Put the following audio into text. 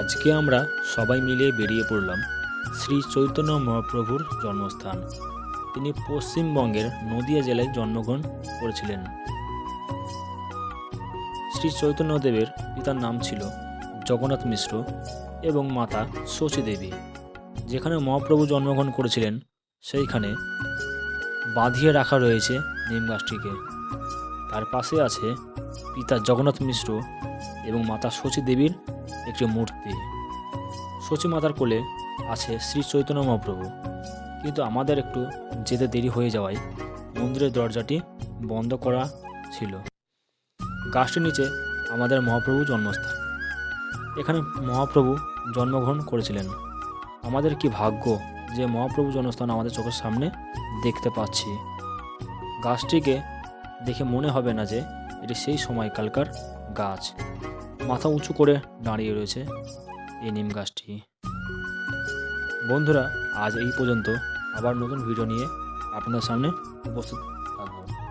আজকে আমরা সবাই মিলে বেরিয়ে পড়লাম শ্রী চৈতন্য মহাপ্রভুর জন্মস্থান। তিনি পশ্চিমবঙ্গের নদিয়া জেলায় জন্মগ্রহণ করেছিলেন। শ্রী চৈতন্যদেবের পিতার নাম ছিল জগন্নাথ মিশ্র এবং মাতা শচী দেবী। যেখানে মহাপ্রভু জন্মগ্রহণ করেছিলেন, সেইখানে বাঁধিয়ে রাখা রয়েছে নিম গাছটিকে। তার পাশে আছে পিতা জগন্নাথ মিশ্র এবং মাতা শচী দেবীর একটি মূর্তি। শচী মাতার কোলে আছে শ্রী চৈতন্য মহাপ্রভু। কিন্তু আমাদের একটু যেতে দেরি হয়ে যাওয়ায় মন্দিরের দরজাটি বন্ধ করা ছিল। গাছটির নিচে আমাদের মহাপ্রভু জন্মস্থান। এখানে মহাপ্রভু জন্মগ্রহণ করেছিলেন। আমাদের কি ভাগ্য যে মহাপ্রভু জন্মস্থান আমাদের চোখের সামনে দেখতে পাচ্ছি? গাছটিকে দেখে মনে হবে না যে এটি সেই সময়কালকার গাছ। মাথা উঁচু করে দাঁড়িয়ে রয়েছে এই নিম গাছটি। বন্ধুরা, আজ এই পর্যন্ত। আবার নতুন ভিডিও নিয়ে আপনাদের সামনে উপস্থিত থাকব।